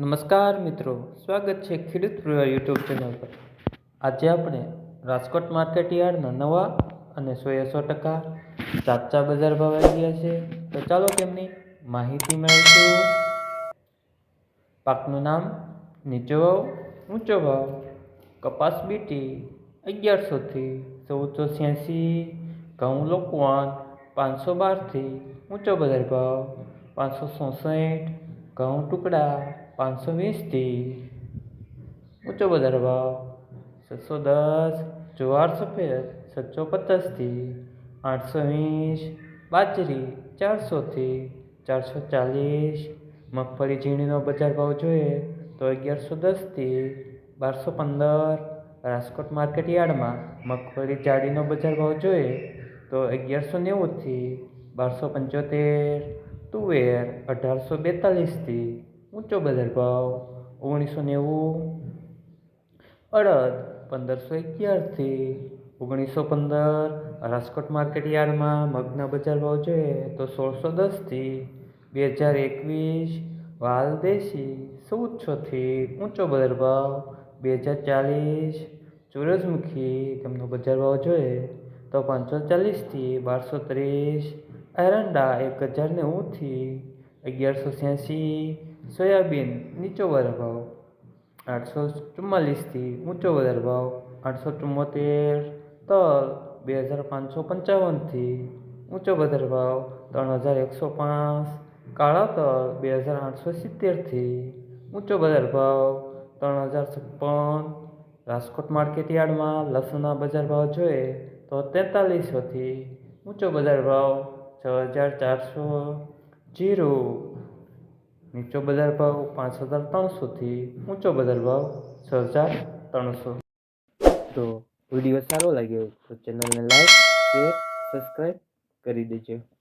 નમસ્કાર મિત્રો, સ્વાગત છે ખેડૂત પરિવાર યુટ્યુબ ચેનલ પર. આજે આપણે રાજકોટ માર્કેટ યાર્ડના નવા અને સો એ સો ટકા સાચા બજાર ભાવ આવી ગયા છે. તો ચાલો તેમની માહિતી મેળવીશું પાકનું નામ, નીચો ભાવ, ઊંચો ભાવ, કપાસ બીટી અગિયારસોથી ચૌદસો છ્યાસી, ઘઉં લોકવાન, પાંચસો બારથી ઊંચો બજાર ભાવ, પાંચસો ચોસઠ ઘઉં ટુકડા, પાંચસો વીસથી ઊંચો બજાર ભાવ, છસો દસ જુવાર સફેદ સાતસો પચાસથી આઠસો વીસ, બાજરી ચારસોથી ચારસો ચાલીસ, મગફળી ઝીણીનો બજાર ભાવ જોઈએ તો અગિયારસો દસથી બારસો પંદર, રાજકોટ માર્કેટ યાર્ડમાં મગફળી જાડીનો બજાર ભાવ જોઈએ તો અગિયારસો નેવુંથી બારસો પંચોતેર, તુવેર અઢારસો બેતાલીસથી ઊંચો બજાર ભાવ ઓગણીસો નેવું. અડદ પંદરસો અગિયારથી ઓગણીસો પંદર. રાજકોટ માર્કેટ યાર્ડમાં મગના બજાર ભાવ જોઈએ તો સોળસો દસથી બે હજાર એકવીસ. વાલ દેશી ચૌદસોથી ઊંચો બજાર ભાવ બે હજાર ચાલીસ. સૂરજમુખી તેમનો બજાર ભાવ જોઈએ તો પાંચસો ચાલીસથી બારસો ત્રીસ. એરંડા એક હજાર નેવુંથી અગિયારસો છ્યાસી સોયાબીન, નીચો વધારે ભાવ, આઠસો ચુમ્માલીસથી ઊંચો વધારે ભાવ, આઠસો ચુમ્મોતેર, તલ બે હજાર પાંચસો પંચાવનથી ઊંચો વધારે ભાવ, ત્રણ હજાર એકસો પાંચ, કાળા તલ બે હજાર આઠસો સિત્તેરથી ઊંચો વધારે ભાવ, ત્રણ હજાર છપ્પન, રાજકોટ માર્કેટ યાર્ડમાં લસણના બજાર ભાવ જોઈએ તો તેતાલીસોથી ઊંચો બજાર ભાવ છ હજાર ચારસો જીરો. નીચો બજાર ભાવ પાંચ હજાર ત્રણસોથી ઊંચો બજાર ભાવ છ હજાર ત્રણસો. તો વીડિયો સારો લાગ્યો તો ચેનલને લાઈક, શેર સબસ્ક્રાઈબ કરી દેજો.